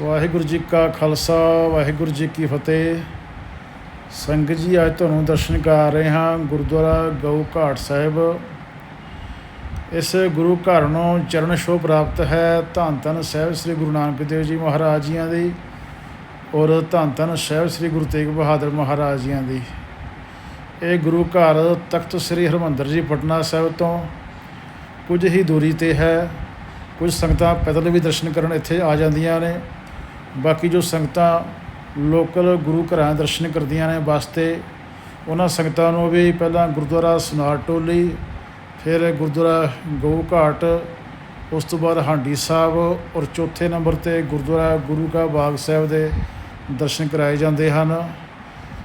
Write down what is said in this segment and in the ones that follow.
ਵਾਹਿਗੁਰੂ ਜੀ ਕਾ ਖਾਲਸਾ, ਵਾਹਿਗੁਰੂ ਜੀ ਕੀ ਫਤਿਹ। ਸੰਗਤ ਜੀ, ਅੱਜ ਤੁਹਾਨੂੰ ਦਰਸ਼ਨ ਕਰ ਰਹੇ ਹਾਂ ਗੁਰਦੁਆਰਾ ਗਊ ਘਾਟ ਸਾਹਿਬ। ਇਸ ਗੁਰੂ ਘਰ ਨੂੰ ਚਰਨ ਛੋਹ ਪ੍ਰਾਪਤ ਹੈ ਧੰਨ ਧੰਨ ਸਾਹਿਬ ਸ੍ਰੀ ਗੁਰੂ ਨਾਨਕ ਦੇਵ ਜੀ ਮਹਾਰਾਜ ਜੀਆਂ ਦੀ ਔਰ ਧੰਨ ਧੰਨ ਸਾਹਿਬ ਸ੍ਰੀ ਗੁਰੂ ਤੇਗ ਬਹਾਦਰ ਮਹਾਰਾਜ ਜੀਆਂ ਦੀ। ਇਹ ਗੁਰੂ ਘਰ ਤਖਤ ਸ੍ਰੀ ਹਰਿਮੰਦਰ ਜੀ ਪਟਨਾ ਸਾਹਿਬ ਤੋਂ ਕੁਝ ਹੀ ਦੂਰੀ ਤੇ ਹੈ। ਕੁਝ ਸੰਗਤਾਂ ਪੈਦਲ ਵੀ ਦਰਸ਼ਨ ਕਰਨ ਇੱਥੇ ਆ ਜਾਂਦੀਆਂ ਨੇ। ਬਾਕੀ ਜੋ ਸੰਗਤਾਂ ਲੋਕਲ ਗੁਰੂ ਘਰਾਂ ਦਰਸ਼ਨ ਕਰਦੀਆਂ ਨੇ ਵਾਸਤੇ, ਉਹਨਾਂ ਸੰਗਤਾਂ ਨੂੰ ਵੀ ਪਹਿਲਾਂ ਗੁਰਦੁਆਰਾ ਸੁਨਾਰ ਟੋਲੀ, ਫਿਰ ਗੁਰਦੁਆਰਾ ਗਊ ਘਾਟ, ਉਸ ਤੋਂ ਬਾਅਦ ਹਾਂਡੀ ਸਾਹਿਬ ਔਰ ਚੌਥੇ ਨੰਬਰ ਤੇ ਗੁਰਦੁਆਰਾ ਗੁਰੂ ਕਾ ਬਾਗ ਸਾਹਿਬ ਦੇ ਦਰਸ਼ਨ ਕਰਾਏ ਜਾਂਦੇ ਹਨ।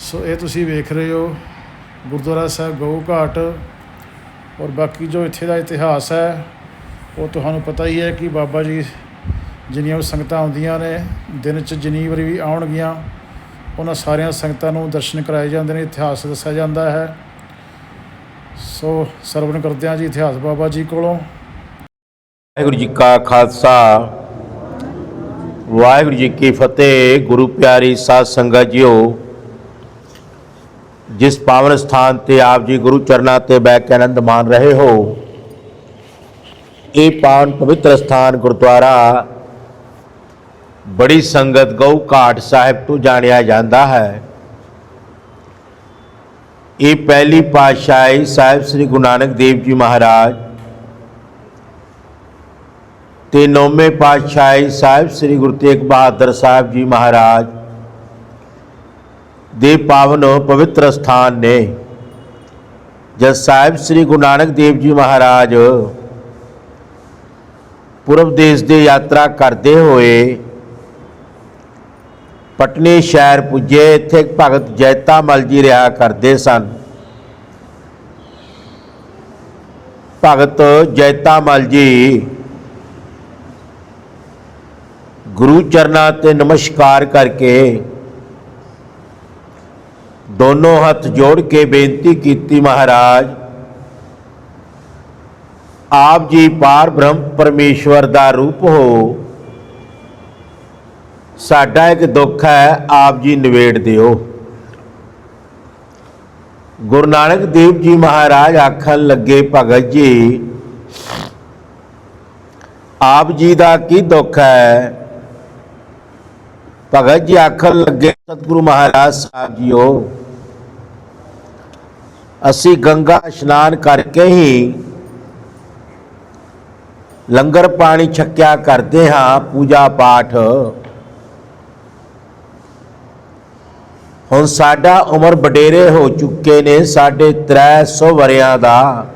ਸੋ ਇਹ ਤੁਸੀਂ ਵੇਖ ਰਹੇ ਹੋ, ਗੁਰਦੁਆਰਾ ਸਾਹਿਬ ਗਊ ਘਾਟ ਔਰ ਬਾਕੀ ਜੋ ਇੱਥੇ ਦਾ ਇਤਿਹਾਸ ਹੈ, ਉਹ ਤੁਹਾਨੂੰ ਪਤਾ ਹੀ ਹੈ ਕਿ ਬਾਬਾ ਜੀ ਜਿੰਨੀਆਂ ਵੀ ਸੰਗਤਾਂ ਆਉਂਦੀਆਂ ਨੇ, ਦਿਨ 'ਚ ਜਿੰਨੀ ਵਾਰੀ ਵੀ ਆਉਣਗੀਆਂ, ਉਹਨਾਂ ਸਾਰੀਆਂ ਸੰਗਤਾਂ ਨੂੰ ਦਰਸ਼ਨ ਕਰਾਏ ਜਾਂਦੇ ਨੇ, ਇਤਿਹਾਸ ਦੱਸਿਆ ਜਾਂਦਾ ਹੈ। ਸੋ ਸਰਵਣ ਕਰਦੇ ਹਾਂ ਜੀ ਇਤਿਹਾਸ ਬਾਬਾ ਜੀ ਕੋਲੋਂ। ਵਾਹਿਗੁਰੂ ਜੀ ਕਾ ਖਾਲਸਾ, ਵਾਹਿਗੁਰੂ ਜੀ ਕੀ ਫਤਿਹ, ਗੁਰੂ ਪਿਆਰੀ ਸਾਧ ਸੰਗਤ ਜੀਓ। ਜਿਸ ਪਾਵਨ ਸਥਾਨ ਤੇ ਆਪ ਜੀ ਗੁਰੂ ਚਰਨਾਂ ਤੇ ਬੈਠ ਕੇ ਆਨੰਦ ਮਾਣ ਰਹੇ ਹੋ, ਇਹ ਪਾਵਨ ਪਵਿੱਤਰ ਸਥਾਨ ਗੁਰਦੁਆਰਾ ਬੜੀ ਸੰਗਤ ਗਊ ਘਾਟ ਸਾਹਿਬ ਤੋਂ ਜਾਣਿਆ ਜਾਂਦਾ ਹੈ। ਇਹ ਪਹਿਲੀ ਪਾਤਸ਼ਾਹੀ ਸਾਹਿਬ ਸ੍ਰੀ ਗੁਰੂ ਨਾਨਕ ਦੇਵ ਜੀ ਮਹਾਰਾਜ ਤੇ ਨੌਵੇਂ ਪਾਤਸ਼ਾਹੀ ਸਾਹਿਬ ਸ੍ਰੀ ਗੁਰੂ ਤੇਗ ਬਹਾਦਰ ਸਾਹਿਬ ਜੀ ਮਹਾਰਾਜ ਦੇ ਪਾਵਨ ਪਵਿੱਤਰ ਸਥਾਨ ਨੇ, ਜਦ ਸਾਹਿਬ ਸ੍ਰੀ ਗੁਰੂ ਨਾਨਕ ਦੇਵ ਜੀ ਮਹਾਰਾਜ ਪੁਰਬ ਦੇਸ਼ ਦੇ ਯਾਤਰਾ ਕਰਦੇ ਹੋਏ ਪਟਨੀ ਸ਼ਹਿਰ ਪੁੱਜੇ, ਇੱਥੇ ਭਗਤ ਜੈਤਾ ਮਲ ਜੀ ਰਿਹਾ ਕਰਦੇ ਸਨ। ਭਗਤ ਜੈਤਾ ਮਲ ਜੀ ਗੁਰੂ ਚਰਨਾਂ ਤੇ ਨਮਸਕਾਰ ਕਰਕੇ ਦੋਨੋਂ ਹੱਥ ਜੋੜ ਕੇ ਬੇਨਤੀ ਕੀਤੀ, ਮਹਾਰਾਜ, ਆਪ ਜੀ ਪਾਰ ਬ੍ਰਹਮ ਪਰਮੇਸ਼ਵਰ ਦਾ ਰੂਪ ਹੋ। ਸਾਡਾ ਇੱਕ ਦੁੱਖ ਹੈ, ਆਪ ਜੀ ਨਿਵੇੜ ਦਿਓ। ਗੁਰੂ ਨਾਨਕ ਦੇਵ ਜੀ ਮਹਾਰਾਜ ਆਖਣ ਲੱਗੇ, ਭਗਤ ਜੀ, ਆਪ ਜੀ ਦਾ ਕੀ ਦੁੱਖ ਹੈ? ਭਗਤ ਜੀ ਆਖਣ ਲੱਗੇ, ਸਤਿਗੁਰੂ ਮਹਾਰਾਜ ਸਾਹਿਬ ਜੀਓ, ਅਸੀਂ ਗੰਗਾ ਇਸ਼ਨਾਨ ਕਰਕੇ ਹੀ ਲੰਗਰ ਪਾਣੀ ਛਕਿਆ ਕਰਦੇ ਹਾਂ, ਪੂਜਾ ਪਾਠ ਹੁਣ ਸਾਡਾ ਉਮਰ ਵਡੇਰੇ ਹੋ ਚੁੱਕੇ ਨੇ, ਸਾਡੇ 300 ਵਰਿਆਂ ਦਾ।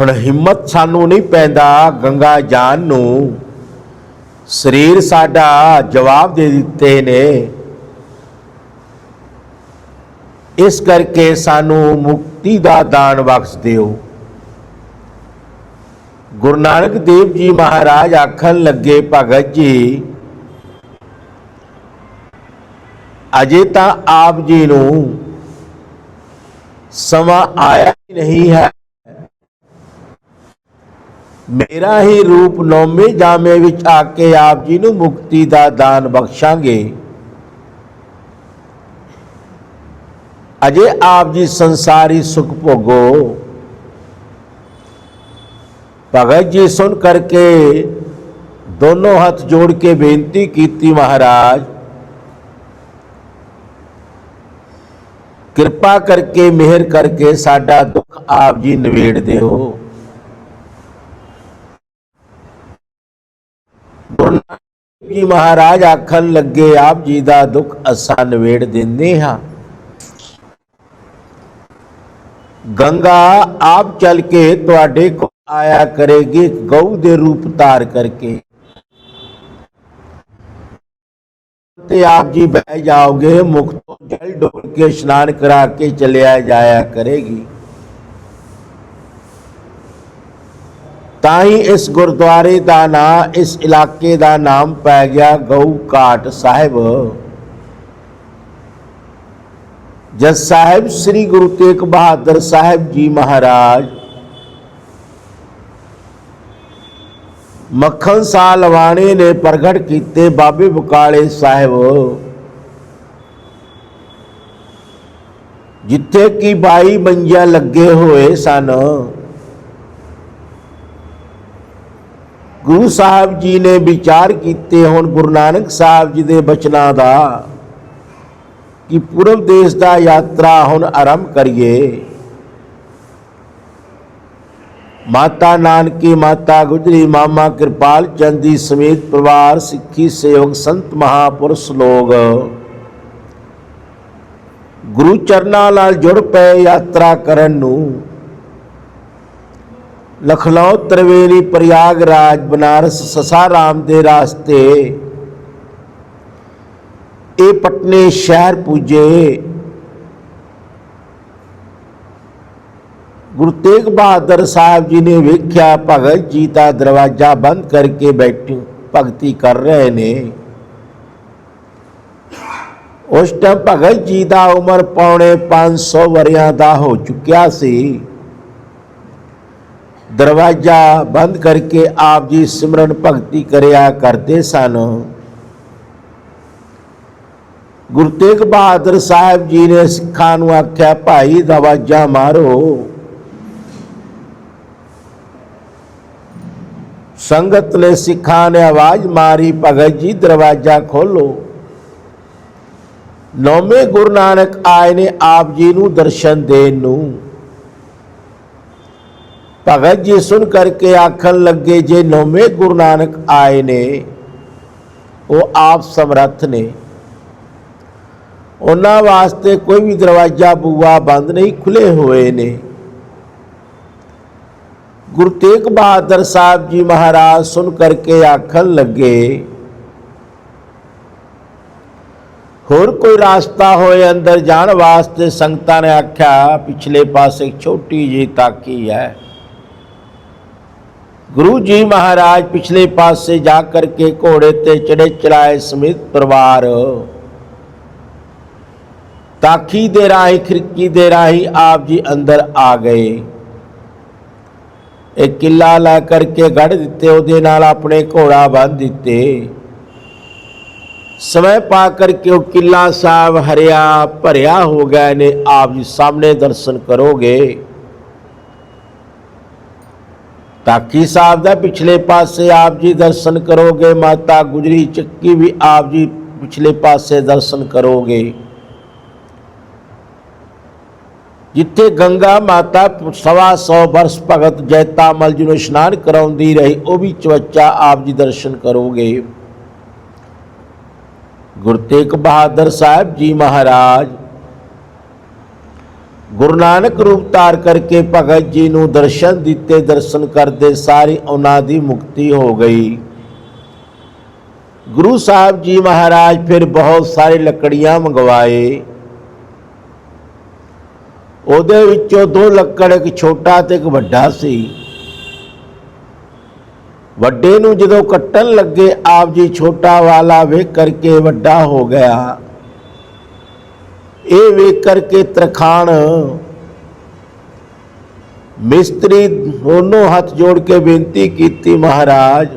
ਹੁਣ ਹਿੰਮਤ ਸਾਨੂੰ ਨਹੀਂ ਪੈਂਦਾ ਗੰਗਾ ਜਾਨ ਨੂੰ। ਸਰੀਰ ਸਾਡਾ ਜਵਾਬ ਦੇ ਦਿੱਤੇ ਨੇ। ਇਸ ਕਰਕੇ ਸਾਨੂੰ ਮੁਕਤੀ ਦਾ ਦਾਨ ਬਖਸ਼ ਦਿਓ। ਗੁਰੂ ਨਾਨਕ ਦੇਵ ਜੀ ਮਹਾਰਾਜ ਆਖਣ ਲੱਗੇ, ਭਗਤ ਜੀ ਅਜੇ ਤਾਂ ਆਪ ਜੀ ਨੂੰ ਸਮਾਂ ਆਇਆ ਹੀ ਨਹੀਂ ਹੈ। ਮੇਰਾ ਹੀ ਰੂਪ ਨੌਵੇਂ ਜਾਮੇ ਵਿੱਚ ਆ ਕੇ ਆਪ ਜੀ ਨੂੰ ਮੁਕਤੀ ਦਾ ਦਾਨ ਬਖਸ਼ਾਂਗੇ। ਅਜੇ ਆਪ ਜੀ ਸੰਸਾਰੀ ਸੁਖ ਭੋਗੋ। ਭਗਤ ਜੀ ਸੁਣ ਕਰਕੇ ਦੋਨੋਂ ਹੱਥ ਜੋੜ ਕੇ ਬੇਨਤੀ ਕੀਤੀ ਮਹਾਰਾਜ ਕਿਰਪਾ ਕਰਕੇ, ਮਿਹਰ ਕਰਕੇ ਸਾਡਾ ਦੁੱਖ ਆਪ ਜੀ ਨਿਵੇੜ ਦਿਓ। ਜੀ ਮਹਾਰਾਜ ਆਖਣ ਲੱਗੇ, ਆਪ ਜੀ ਦਾ ਦੁੱਖ ਅਸਾਂ ਨਿਵੇੜ ਦਿੰਦੇ ਹਾਂ। ਗੰਗਾ ਆਪ ਚੱਲ ਕੇ ਤੁਹਾਡੇ ਕੋਲ ਆਇਆ ਕਰੇਗੀ, ਗਊ ਦੇ ਰੂਪ ਧਾਰ ਕਰਕੇ। ਤੇ ਆਪ ਜੀ ਬਹਿ ਜਾਓਗੇ ਮੁਕਤੋਂ ਜਲ ਡੋਲ ਕੇ ਇਸ਼ਨਾਨ ਕਰਾ ਕੇ ਚਲਿਆ ਜਾਇਆ ਕਰੇਗੀ। ਤਾਂ ਹੀ ਇਸ ਗੁਰਦੁਆਰੇ ਦਾ ਨਾਮ ਇਸ ਇਲਾਕੇ ਦਾ ਨਾਮ ਪੈ ਗਿਆ ਗਊ ਘਾਟ ਸਾਹਿਬ। ਜਦ ਸਾਹਿਬ, ਸ੍ਰੀ ਗੁਰੂ ਤੇਗ ਬਹਾਦਰ ਸਾਹਿਬ ਜੀ ਮਹਾਰਾਜ ਮੱਖਣ ਸਾਹ ਲਵਾਣੇ ਨੇ ਪ੍ਰਗਟ ਕੀਤੇ ਬਾਬੇ ਬਕਾਲੇ ਸਾਹਿਬ। ਜਿੱਥੇ ਕੀ 22 ਮੰਜੀਆਂ ਲੱਗੇ ਹੋਏ ਸਨ। ਗੁਰੂ ਸਾਹਿਬ ਜੀ ਨੇ ਵਿਚਾਰ ਕੀਤੇ ਹੁਣ ਗੁਰੂ ਨਾਨਕ ਸਾਹਿਬ ਜੀ ਦੇ ਬਚਨਾਂ ਦਾ, ਕਿ ਪੂਰਬ ਦੇਸ਼ ਦਾ ਯਾਤਰਾ ਹੁਣ ਆਰੰਭ ਕਰੀਏ। ਮਾਤਾ ਨਾਨਕੀ, ਮਾਤਾ ਗੁਜਰੀ, ਮਾਮਾ ਕਿਰਪਾਲ ਚੰਦ ਜੀ ਸਮੇਤ ਪਰਿਵਾਰ, ਸਿੱਖੀ ਸੇਵਕ, ਸੰਤ ਮਹਾਪੁਰਸ਼ ਲੋਕ। ਗੁਰੂ ਚਰਨਾਂ ਨਾਲ ਜੁੜ ਪਏ ਯਾਤਰਾ ਕਰਨ ਨੂੰ ਲਖਨਊ ਤ੍ਰਿਵੇਣੀ ਪ੍ਰਯਾਗਰਾਜ, ਬਨਾਰਸ ਸਸਾਰਾਮ ਦੇ ਰਾਸਤੇ, ਇਹ ਪਟਨੇ ਸ਼ਹਿਰ ਪੁੱਜੇ। ਗੁਰੂ ਤੇਗ ਬਹਾਦਰ ਸਾਹਿਬ ਜੀ ਨੇ ਵੇਖਿਆ, ਭਗਤ ਜੀ ਦਾ ਦਰਵਾਜ਼ਾ ਬੰਦ ਕਰਕੇ ਬੈਠੇ, ਭਗਤੀ ਕਰ ਰਹੇ ਨੇ। ਉਸ ਟਾਈਮ ਭਗਤ ਜੀ ਦਾ ਉਮਰ ਪੌਣੇ 500 ਵਰਿਆਂ ਦਾ ਹੋ ਚੁੱਕਿਆ ਸੀ। ਦਰਵਾਜ਼ਾ ਬੰਦ ਕਰਕੇ ਆਪ ਜੀ ਸਿਮਰਨ ਭਗਤੀ ਕਰਿਆ ਕਰਦੇ ਸਨ। ਗੁਰੂ ਤੇਗ ਬਹਾਦਰ ਸਾਹਿਬ ਜੀ ਨੇ ਸਿੱਖਾਂ ਨੂੰ ਆਖਿਆ, ਭਾਈ, ਦਰਵਾਜ਼ਾ ਮਾਰੋ। ਸੰਗਤ ਨੇ ਸਿੱਖਾਂ ਨੇ ਆਵਾਜ਼ ਮਾਰੀ, ਭਗਤ ਜੀ ਦਰਵਾਜ਼ਾ ਖੋਲੋ ਨੌਵੇਂ ਗੁਰੂ ਨਾਨਕ ਆਏ ਨੇ ਆਪ ਜੀ ਨੂੰ ਦਰਸ਼ਨ ਦੇਣ ਨੂੰ। ਭਗਤ ਜੀ ਸੁਣ ਕਰਕੇ ਆਖਣ ਲੱਗੇ, ਜੇ ਨੌਵੇਂ ਗੁਰੂ ਨਾਨਕ ਆਏ ਨੇ, ਉਹ ਆਪ ਸਮਰੱਥ ਨੇ। ਉਹਨਾਂ ਵਾਸਤੇ ਕੋਈ ਵੀ ਦਰਵਾਜ਼ਾ ਬੂਆ ਬੰਦ ਨਹੀਂ ਖੁੱਲੇ ਹੋਏ ਨੇ। ਗੁਰੂ ਤੇਗ ਬਹਾਦਰ ਸਾਹਿਬ ਜੀ ਮਹਾਰਾਜ ਸੁਣ ਕਰਕੇ ਆਖਣ ਲੱਗੇ, ਹੋਰ ਕੋਈ ਰਾਸਤਾ ਹੋਏ ਅੰਦਰ ਜਾਣ ਵਾਸਤੇ ਸੰਗਤਾਂ ਨੇ ਆਖਿਆ, ਪਿਛਲੇ ਪਾਸੇ ਇੱਕ ਛੋਟੀ ਜਿਹੀ ਤਾਕੀ ਹੈ। ਗੁਰੂ ਜੀ ਮਹਾਰਾਜ ਪਿਛਲੇ ਪਾਸੇ ਜਾ ਕਰਕੇ ਘੋੜੇ ਤੇ ਚੜੇ ਚੜਾਏ ਸਮਿਤ ਪਰਿਵਾਰ, ਤਾਕੀ ਦੇ ਰਾਹੀਂ, ਖਿੜਕੀ ਦੇ ਰਾਹੀਂ ਆਪ ਜੀ ਅੰਦਰ ਆ ਗਏ। ਇਹ ਕਿੱਲਾ ਲਾ ਕਰਕੇ ਗੜ ਦਿੱਤੇ, ਉਹਦੇ ਨਾਲ ਆਪਣੇ ਘੋੜਾ ਬੰਨ ਦਿੱਤੇ। ਸਮੇਂ ਪਾ ਕਰਕੇ ਉਹ ਕਿੱਲਾ ਸਾਹਿਬ ਹਰਿਆ ਭਰਿਆ ਹੋ ਗਿਆ ਨੇ ਆਪ ਜੀ ਸਾਹਮਣੇ ਦਰਸ਼ਨ ਕਰੋਗੇ। ਤਾਕੀ ਸਾਹਿਬ ਦਾ ਪਿਛਲੇ ਪਾਸੇ ਆਪ ਜੀ ਦਰਸ਼ਨ ਕਰੋਗੇ, ਮਾਤਾ ਗੁਜਰੀ ਚੱਕੀ ਵੀ ਆਪ ਜੀ ਪਿਛਲੇ ਪਾਸੇ ਦਰਸ਼ਨ ਕਰੋਗੇ। ਜਿੱਥੇ ਗੰਗਾ ਮਾਤਾ ਸਵਾ ਸੌ ਵਰਸ ਭਗਤ ਜੈਤਾ ਮਲ ਜੀ ਨੂੰ ਇਸ਼ਨਾਨ ਕਰਾਉਂਦੀ ਰਹੀ, ਉਹ ਵੀ ਚਵੱਚਾ ਆਪ ਜੀ ਦਰਸ਼ਨ ਕਰੋਗੇ। ਗੁਰੂ ਤੇਗ ਬਹਾਦਰ ਸਾਹਿਬ ਜੀ ਮਹਾਰਾਜ, ਗੁਰੂ ਨਾਨਕ ਰੂਪ ਧਾਰ ਕਰਕੇ ਭਗਤ ਜੀ ਨੂੰ ਦਰਸ਼ਨ ਦਿੱਤੇ, ਦਰਸ਼ਨ ਕਰਦੇ ਸਾਰੀ ਉਹਨਾਂ ਦੀ ਮੁਕਤੀ ਹੋ ਗਈ। ਗੁਰੂ ਸਾਹਿਬ ਜੀ ਮਹਾਰਾਜ ਫਿਰ ਬਹੁਤ ਸਾਰੇ ਲੱਕੜੀਆਂ ਮੰਗਵਾਏ। ਉਹਦੇ ਵਿੱਚੋਂ ਦੋ ਲੱਕੜ, ਇੱਕ ਛੋਟਾ ਤੇ ਇੱਕ ਵੱਡਾ ਸੀ। ਵੱਡੇ ਨੂੰ ਜਦੋਂ ਕੱਟਣ ਲੱਗੇ, ਆਪ ਜੀ ਛੋਟਾ ਵਾਲਾ ਵੇਖ ਕਰਕੇ ਵੱਡਾ ਹੋ ਗਿਆ। ਇਹ ਵੇਖ ਕਰਕੇ ਤਰਖਾਣ ਮਿਸਤਰੀ ਦੋਨੋਂ ਹੱਥ ਜੋੜ ਕੇ ਬੇਨਤੀ ਕੀਤੀ, ਮਹਾਰਾਜ,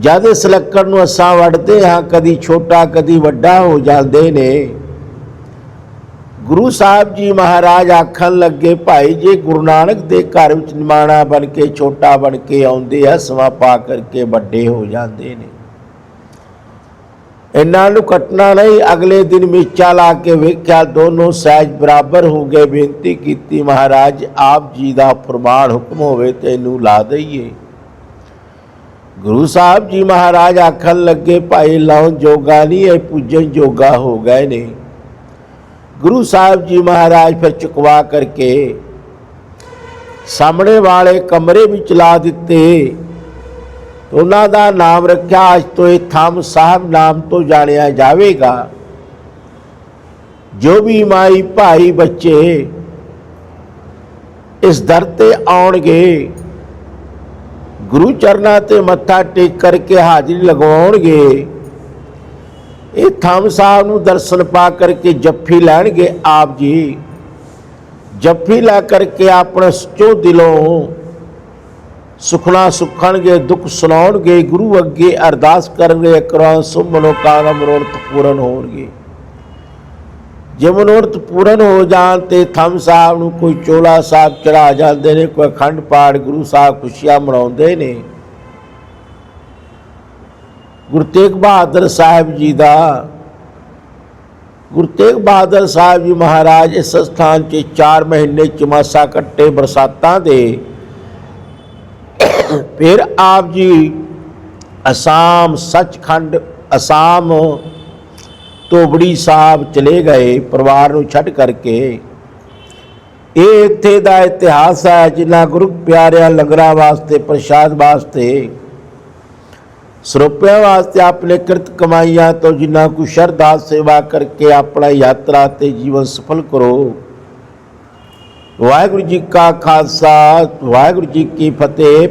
ਜਦ ਇਸ ਲੱਕੜ ਨੂੰ ਅਸਾਂ ਵੱਢਦੇ ਹਾਂ, ਕਦੀ ਛੋਟਾ, ਕਦੀ ਵੱਡਾ ਹੋ ਜਾਂਦੇ ਨੇ। ਗੁਰੂ ਸਾਹਿਬ ਜੀ ਮਹਾਰਾਜ ਆਖਣ ਲੱਗੇ, ਭਾਈ, ਜੇ ਗੁਰੂ ਨਾਨਕ ਦੇ ਘਰ ਵਿੱਚ ਨਿਮਾਣਾ ਬਣ ਕੇ, ਛੋਟਾ ਬਣ ਕੇ ਆਉਂਦੇ ਆ, ਸਮਾਂ ਪਾ ਕਰਕੇ ਵੱਡੇ ਹੋ ਜਾਂਦੇ ਨੇ। ਇਹਨਾਂ ਨੂੰ ਕੱਟਣਾ ਨਹੀਂ, ਅਗਲੇ ਦਿਨ ਮੇਚਾ ਲਾ ਕੇ ਵੇਖਿਆ, ਦੋਨੋਂ ਸਹਿਜ ਬਰਾਬਰ ਹੋ ਗਏ। ਬੇਨਤੀ ਕੀਤੀ, ਮਹਾਰਾਜ, ਆਪ ਜੀ ਦਾ ਫਰਮਾਨ ਹੁਕਮ ਹੋਵੇ ਤੇ ਇਹਨੂੰ ਲਾ ਦਈਏ। ਗੁਰੂ ਸਾਹਿਬ ਜੀ ਮਹਾਰਾਜ ਆਖਣ ਲੱਗੇ, ਭਾਈ ਲਾਉਣ ਜੋਗਾ ਨਹੀਂ, ਇਹ ਪੂਜਨ ਜੋਗਾ ਹੋ ਗਏ ਨੇ। ਗੁਰੂ ਸਾਹਿਬ ਜੀ ਮਹਾਰਾਜ ਫਿਰ ਚੁਕਵਾ ਕਰਕੇ ਸਾਹਮਣੇ ਵਾਲੇ ਕਮਰੇ ਵਿੱਚ ਲਾ ਦਿੱਤੇ। ਉਹਨਾਂ ਦਾ ਨਾਮ ਰੱਖਿਆ, ਅੱਜ ਤੋਂ ਇਹ ਥੰਮ ਸਾਹਿਬ ਨਾਮ ਤੋਂ ਜਾਣਿਆ ਜਾਵੇਗਾ। ਜੋ ਵੀ ਮਾਈ ਭਾਈ ਬੱਚੇ ਇਸ ਦਰ ਤੇ ਆਉਣਗੇ, ਗੁਰੂ ਚਰਨਾਂ ਤੇ ਮੱਥਾ ਟੇਕ ਕਰਕੇ ਹਾਜ਼ਰੀ ਲਗਵਾਉਣਗੇ ਇਹ ਥੰਮ ਸਾਹਿਬ ਨੂੰ ਦਰਸ਼ਨ ਪਾ ਕਰਕੇ ਜੱਫੀ ਲੈਣਗੇ ਆਪ ਜੀ। ਜੱਫੀ ਲੈ ਕਰਕੇ ਆਪਣੇ ਸੱਚੋ ਦਿਲੋਂ ਸੁਖਣਾ ਸੁਖਣਗੇ, ਦੁੱਖ ਸੁਣਾਉਣਗੇ, ਗੁਰੂ ਅੱਗੇ ਅਰਦਾਸ ਕਰਨਗੇ ਕਰੋ ਸੁਭ ਮਨੋਕਾਮਨਾ ਮਨੋਰਥ ਪੂਰਨ ਹੋਣਗੇ। ਜੇ ਮਨੋਰਥ ਪੂਰਨ ਹੋ ਜਾਣ ਤੇ ਥੰਮ ਸਾਹਿਬ ਨੂੰ ਕੋਈ ਚੋਲਾ ਸਾਹਿਬ ਚੜਾ ਜਾਂਦੇ ਨੇ, ਕੋਈ ਅਖੰਡ ਪਾਠ ਗੁਰੂ ਸਾਹਿਬ ਖੁਸ਼ੀਆਂ ਮਨਾਉਂਦੇ ਨੇ ਗੁਰੂ ਤੇਗ ਬਹਾਦਰ ਸਾਹਿਬ ਜੀ ਦਾ। ਗੁਰੂ ਤੇਗ ਬਹਾਦਰ ਸਾਹਿਬ ਜੀ ਮਹਾਰਾਜ ਇਸ ਸਥਾਨ 'ਚ 4 ਮਹੀਨੇ ਚਮਾਸਾ ਕੱਟੇ ਬਰਸਾਤਾਂ ਦੇ। ਫਿਰ ਆਪ ਜੀ ਅਸਾਮ, ਸੱਚਖੰਡ, ਅਸਾਮ ਤੋਬੜੀ ਸਾਹਿਬ ਚਲੇ ਗਏ, ਪਰਿਵਾਰ ਨੂੰ ਛੱਡ ਕਰਕੇ। ਇਹ ਇੱਥੇ ਦਾ ਇਤਿਹਾਸ ਹੈ ਜਿਨ੍ਹਾਂ ਗੁਰੂ ਪਿਆਰਿਆਂ ਲੰਗਰਾਂ ਵਾਸਤੇ, ਪ੍ਰਸ਼ਾਦ ਵਾਸਤੇ ਸਰੋਪਿਆਂ ਵਾਸਤੇ ਆਪਣੇ ਕਿਰਤ ਕਮਾਈਆਂ ਤੋਂ ਜਿੰਨਾ ਕੁ ਸ਼ਰਧਾ, ਸੇਵਾ ਕਰਕੇ ਆਪਣਾ ਯਾਤਰਾ ਤੇ ਜੀਵਨ ਸਫਲ ਕਰੋ। ਵਾਹਿਗੁਰੂ ਜੀ ਕਾ ਖਾਲਸਾ, ਵਾਹਿਗੁਰੂ ਜੀ ਕੀ ਫਤਿਹ